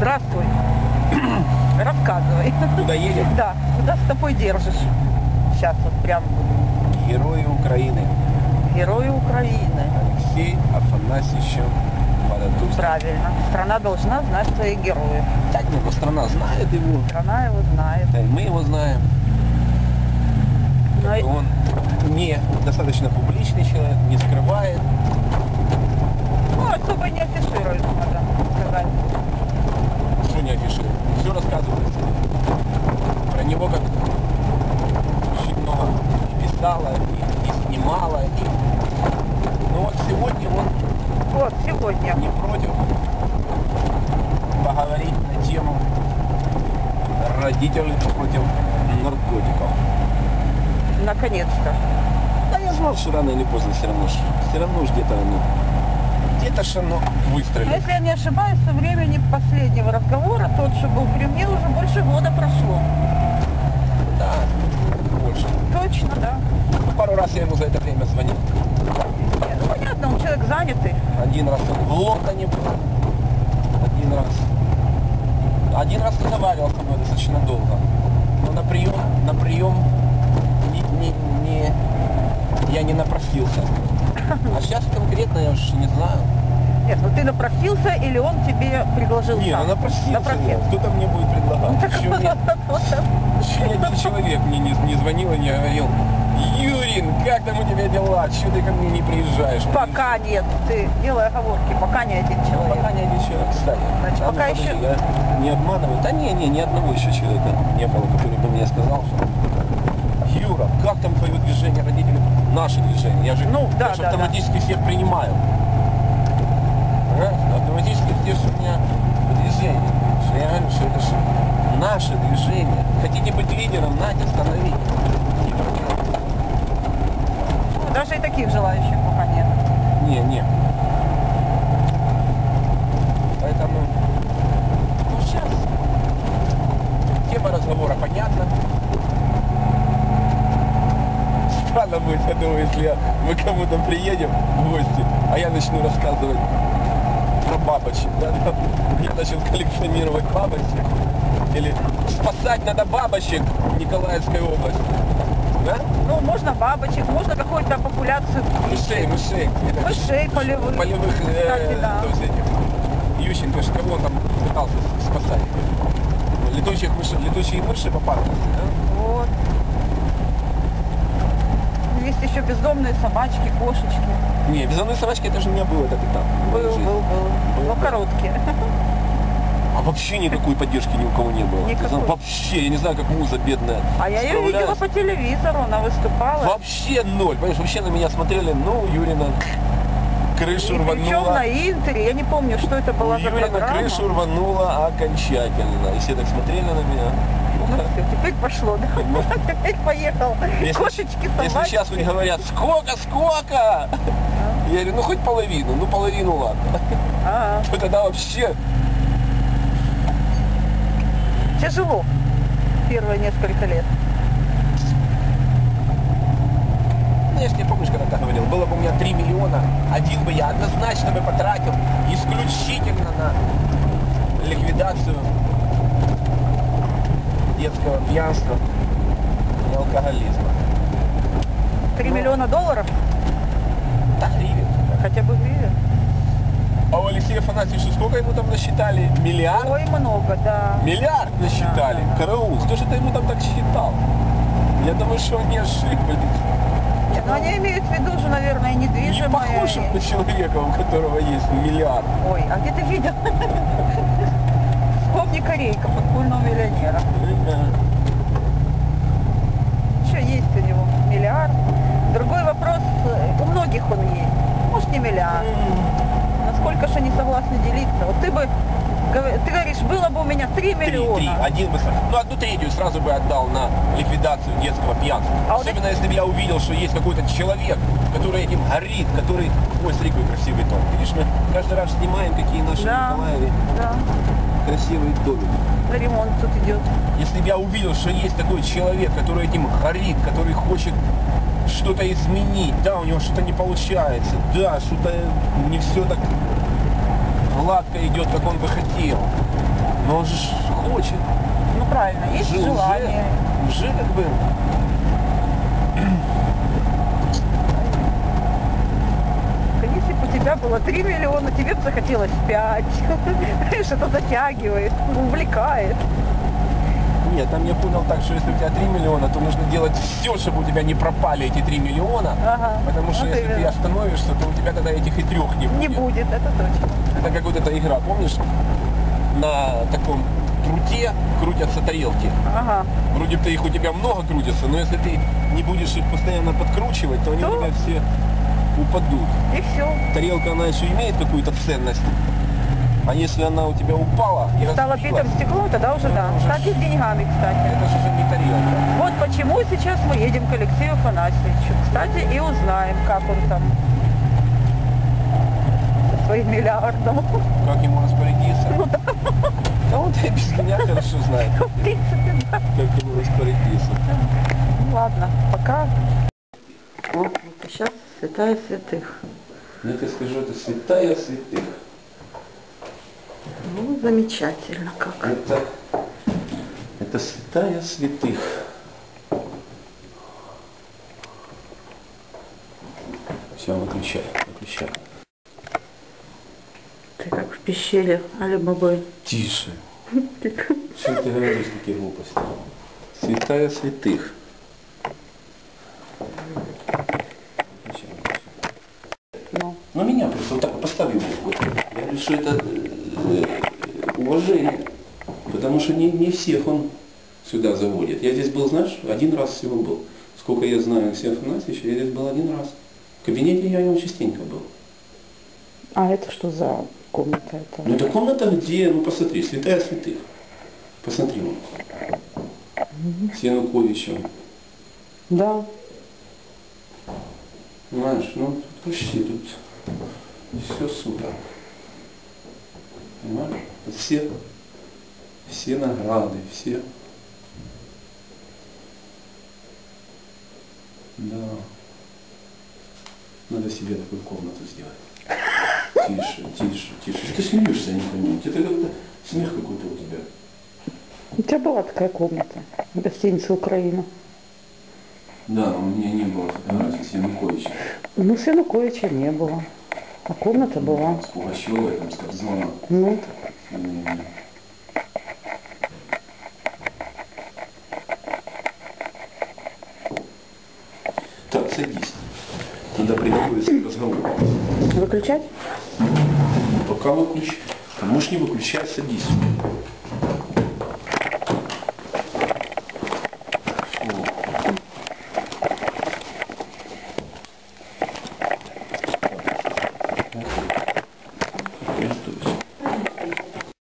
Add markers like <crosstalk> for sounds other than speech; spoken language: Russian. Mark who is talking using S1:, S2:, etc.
S1: Здравствуй. <clears throat> Рассказывай.
S2: Куда едем? <laughs>
S1: Да, куда с тобой держишь? Сейчас вот прям
S2: Герои Украины.
S1: герои Украины.
S2: Алексей Афанасьевич Вадатурский.
S1: Правильно. Страна должна знать своих героев.
S2: Так, ну, страна знает его.
S1: Страна его знает.
S2: Да, и мы его знаем.
S1: Но
S2: Он не достаточно публичный человек, не скрывает.
S1: ну, особо не афиширует, надо сказать.
S2: Что не афиширует. Все рассказывается. Про него как очень много и писала, и, и снимала. И... Ну вот сегодня он
S1: Вот, сегодня.
S2: не против поговорить на тему родителей против наркотиков.
S1: Наконец-то.
S2: Да я знал, что рано или поздно все равно, все равно ж где-то оно, где-то ж оно
S1: Но
S2: выстрелит.
S1: если я не ошибаюсь, со времени последнего разговора, тот, что был при мне, уже больше года прошло.
S2: Да, больше.
S1: Точно, да.
S2: Ну, пару раз я ему за это время звонил.
S1: Нет, ну, понятно, он человек занятый.
S2: Один раз он в Лондоне был. Один раз. Один раз разговаривал со мной достаточно долго. Но на прием, на прием не, не, не- я не напросился. А сейчас конкретно я уж не знаю.
S1: Нет, ну ты напросился или он тебе предложил
S2: Не,
S1: сам?
S2: ну напросился.
S1: Напросился.
S2: Кто-то мне будет предлагать. Еще мне- еще один человек мне не, не звонил и не говорил, Юрин, как там у тебя дела? Чего ты ко мне не приезжаешь?
S1: Пока нет, ты делай оговорки, пока не один человек.
S2: Пока не один человек, кстати.
S1: Значит, пока
S2: подожди,
S1: еще-
S2: Я не обманываю. Да не, не, ни одного еще человека не было, который бы мне сказал, что Юра, как там твое движение родителей? Наше движение. Я же,
S1: Ну, да,
S2: я
S1: да,
S2: автоматически всех принимаю. Понимаешь? Автоматически здесь у меня движение. Что я говорю, что это же наше движение. Нате, становитесь.
S1: Ну, Даже и таких желающих пока нет.
S2: Не, не. Поэтому, ну сейчас, тема разговора понятна. Странно будет, я думаю, если я, мы кому-то приедем в гости, а я начну рассказывать про бабочек. Да? Я начал коллекционировать бабочек. Или спасать надо бабочек Николаевской области. Да?
S1: Ну, можно бабочек, можно какую-то популяцию
S2: Мышей, мышей. Это-
S1: Мышей полевых.
S2: Полевых, э,
S1: Кстати, да.
S2: то есть этих. Ющенко, кого он там пытался спасать? Летучих мыши, летучие мыши по парку, да?
S1: Вот. Есть еще бездомные собачки, кошечки.
S2: Не, безумные собачки, это же у меня был этот этап. в моей
S1: Был, был, был.
S2: Был,
S1: Но короткие. <laughs>
S2: А вообще никакой поддержки ни у кого не было.
S1: Никакой.
S2: Вообще, я не знаю, как муза бедная.
S1: А я ее видела по телевизору, она выступала.
S2: Вообще ноль, понимаешь, вообще на меня смотрели, ну, Юрина крышу
S1: И причем
S2: рванула.
S1: на Интере, я не помню, что это была
S2: У
S1: за
S2: Юрина
S1: программа.
S2: крышу рванула окончательно. И все так смотрели на меня.
S1: Ну все, теперь пошло, да? <laughs> Теперь поехал.
S2: Если-
S1: Кошечки, собачки.
S2: Если сейчас вот говорят, сколько, сколько? Я говорю, ну хоть половину, ну половину ладно.
S1: А, <laughs>
S2: То тогда вообще,
S1: Тяжело первые несколько лет.
S2: я ж не помнишь, когда ты говорил, было бы у меня 3 миллиона, один бы я однозначно бы потратил исключительно на ликвидацию детского пьянства и алкоголизма.
S1: Три
S2: Ну.
S1: миллиона долларов?
S2: Так, гривен.
S1: Хотя бы гривен.
S2: А у Алексея Афанасьевича сколько ему там насчитали? Миллиард?
S1: Ой, много, да.
S2: Миллиард насчитали.
S1: Да, да, да.
S2: Караул. Кто же это ему там так считал? Я думаю, что они ошиблись.
S1: Нет, ну они имеют в виду же, наверное,
S2: Не
S1: недвижимое.
S2: похож он на человека, у которого есть миллиард.
S1: Ой, а где ты видел? Вспомни корейка подпольного миллионера. Еще есть у него миллиард. Другой вопрос, у многих он есть. Может не миллиард. Насколько же они согласны делиться? Вот ты бы, ты говоришь, было бы у меня 3
S2: Три,
S1: миллиона.
S2: три. Один бы, ну одну третью сразу бы отдал на ликвидацию детского пьянства.
S1: А вот
S2: Особенно если бы я увидел, что есть какой-то человек, который этим горит, который... Ой, смотри, какой красивый дом. Видишь, мы каждый раз снимаем, какие наши
S1: Да.
S2: в Николаеве
S1: Да,
S2: красивые домики.
S1: на ремонт тут идет.
S2: Если бы я увидел, что есть такой человек, который этим горит, который хочет что-то изменить, да, у него что-то не получается, да, что-то не все так гладко идет, как он бы хотел. Но он же хочет.
S1: Ну правильно, есть
S2: Уже-
S1: желание.
S2: Уже как бы...
S1: Если бы у тебя было 3 миллиона, тебе бы захотелось 5. Знаешь, это затягивает, увлекает.
S2: Нет, там я понял так, что если у тебя 3 миллиона, то нужно делать все, чтобы у тебя не пропали эти 3 миллиона.
S1: Ага.
S2: Потому что
S1: Вот
S2: если ты
S1: именно.
S2: остановишься, то у тебя тогда этих и трех не будет.
S1: Не будет, это точно.
S2: Это как вот эта игра, помнишь? На таком труте крутятся тарелки.
S1: Ага.
S2: Вроде бы их у тебя много крутится, но если ты не будешь их постоянно подкручивать, то они
S1: То?
S2: у тебя все упадут.
S1: И все.
S2: Тарелка, она еще имеет какую-то ценность. А если она у тебя упала и
S1: Стало
S2: разбилась,
S1: битым стеклом, тогда уже да. с деньгами, кстати.
S2: это же уже не тарелка.
S1: Вот почему сейчас мы едем к Алексею Афанасьевичу. Кстати, и узнаем, как он там со своим миллиардом.
S2: Как ему распорядиться?
S1: Ну да,
S2: Да он и без меня хорошо знает,
S1: в принципе, да.
S2: как ему распорядиться.
S1: Ну ладно, пока. О, вот сейчас святая святых.
S2: Я тебе скажу, это святая святых.
S1: Ну, замечательно как.
S2: Это, это святая святых. Все, выключай, выключай.
S1: Ты как в пещере Али-Бабы.
S2: Тише. <laughs> Что ты говоришь такие глупости? Святая святых.
S1: Ну,
S2: Ну меня просто вот так поставил. Вот. Я говорю, что это уважение. Потому что не, не всех он сюда заводит. Я здесь был, знаешь, один раз всего был. Сколько я знаю Алексея Афанасьевича, я здесь был один раз. В кабинете я у него частенько был.
S1: а это что за комната? Это?
S2: Ну это комната, где, ну посмотри, святая святых. Посмотри вон. С Януковичем.
S1: Да.
S2: Понимаешь, ну тут почти тут все супер. Понимаешь? Все, все награды, все. Да. Надо себе такую комнату сделать. Тише, тише, тише. Ты смеешься, я не пойму. Это как-то смех какой-то у тебя.
S1: У тебя была такая комната в гостинице Украина.
S2: Да, у меня не было фотографий с Януковичем.
S1: Ну, с Януковича не было. А комната была.
S2: С Пугачевой, там, с Кобзона.
S1: Ну.
S2: Так, садись. Надо приготовиться к разговору.
S1: выключать?
S2: Пока выключи. А можешь не выключать, садись.